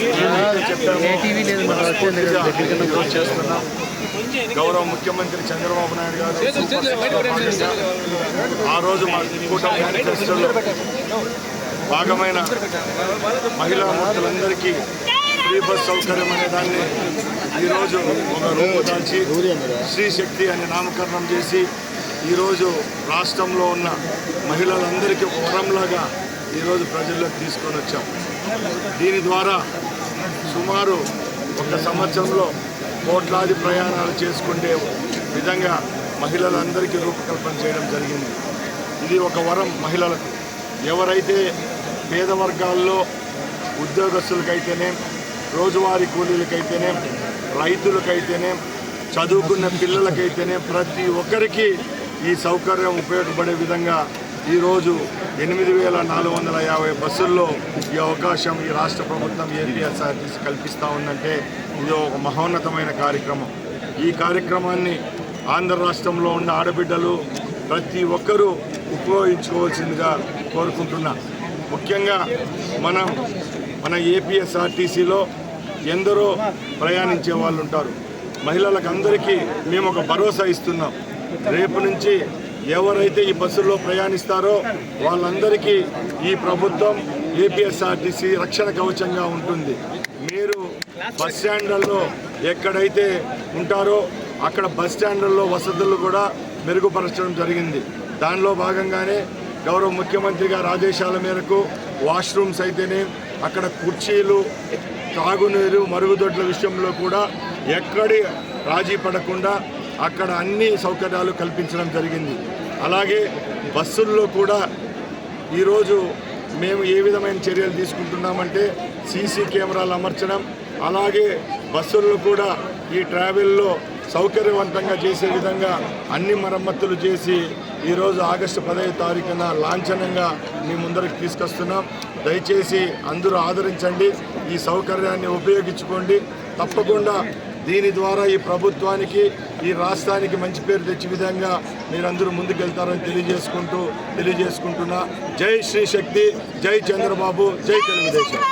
ఈరోజు చేస్తున్నాం. గౌరవ ముఖ్యమంత్రి చంద్రబాబు నాయుడు గారు ఆ రోజు మా కూటమి మేనిఫెస్టోలో భాగమైన మహిళా మూర్తులందరికీ ఫ్రీ బస్ సౌకర్యం అనే దాన్ని ఈరోజు ఒక రూపుదాల్చి శ్రీ శక్తి అనే నామకరణం చేసి ఈరోజు రాష్ట్రంలో ఉన్న మహిళలందరికీ ఒక వరంలాగా ఈరోజు ప్రజల్లోకి తీసుకొని వచ్చాం. దీని ద్వారా సుమారు ఒక సంవత్సరంలో కోట్లాది ప్రయాణాలు చేసుకుంటే విధంగా మహిళలందరికీ రూపకల్పన చేయడం జరిగింది. ఇది ఒక వరం మహిళలకు. ఎవరైతే పేద వర్గాల్లో ఉద్యోగస్తులకైతేనే రోజువారీ కూలీలకైతేనే రైతులకైతేనే చదువుకున్న పిల్లలకైతేనే ప్రతి ఒక్కరికి ఈ సౌకర్యం ఉపయోగపడే విధంగా ఈరోజు ఎనిమిది వేల నాలుగు వందల యాభై బస్సుల్లో ఈ అవకాశం ఈ రాష్ట్ర ప్రభుత్వం ఏపీఎస్ఆర్టీసీ కల్పిస్తూ ఉందంటే ఇది ఒక మహోన్నతమైన కార్యక్రమం. ఈ కార్యక్రమాన్ని ఆంధ్ర రాష్ట్రంలో ఉన్న ఆడబిడ్డలు ప్రతి ఒక్కరూ ఉపయోగించుకోవాల్సిందిగా కోరుకుంటున్నా. ముఖ్యంగా మనం మన ఏపీఎస్ఆర్టీసీలో ఎందరో ప్రయాణించే వాళ్ళు ఉంటారు మహిళలకు అందరికీ మేము ఒక భరోసా ఇస్తున్నాం. రేపు నుంచి ఎవరైతే ఈ బస్సుల్లో ప్రయాణిస్తారో వాళ్ళందరికీ ఈ ప్రభుత్వం ఏపీఎస్ఆర్టీసీ రక్షణ కవచంగా ఉంటుంది. మీరు బస్ స్టాండ్లలో ఎక్కడైతే ఉంటారో అక్కడ బస్ స్టాండ్లలో వసతులు కూడా మెరుగుపరచడం జరిగింది. దానిలో భాగంగానే గౌరవ ముఖ్యమంత్రి గారి ఆదేశాల మేరకు వాష్రూమ్స్ అయితేనే అక్కడ కుర్చీలు తాగునీరు మరుగుదొడ్ల విషయంలో కూడా ఎక్కడి రాజీ పడకుండా అక్కడ అన్ని సౌకర్యాలు కల్పించడం జరిగింది. అలాగే బస్సుల్లో కూడా ఈరోజు మేము ఏ విధమైన చర్యలు తీసుకుంటున్నామంటే సీసీ కెమెరాలు అమర్చడం అలాగే బస్సుల్లో కూడా ఈ ట్రావెల్లో సౌకర్యవంతంగా చేసే విధంగా అన్ని మరమ్మతులు చేసి ఈరోజు ఆగస్టు పదహైదు తారీఖున లాంఛనంగా మీ ముందరికి తీసుకొస్తున్నాం. దయచేసి అందరూ ఆదరించండి ఈ సౌకర్యాన్ని ఉపయోగించుకోండి. తప్పకుండా దీని ద్వారా ఈ ప్రభుత్వానికి ఈ రాష్ట్రానికి మంచి పేరు తెచ్చే విధంగా మీరందరూ ముందుకెళ్తారని తెలియజేసుకుంటూ తెలియజేసుకుంటున్నా. జై శ్రీ శక్తి జై చంద్రబాబు జై తెలుగుదేశం.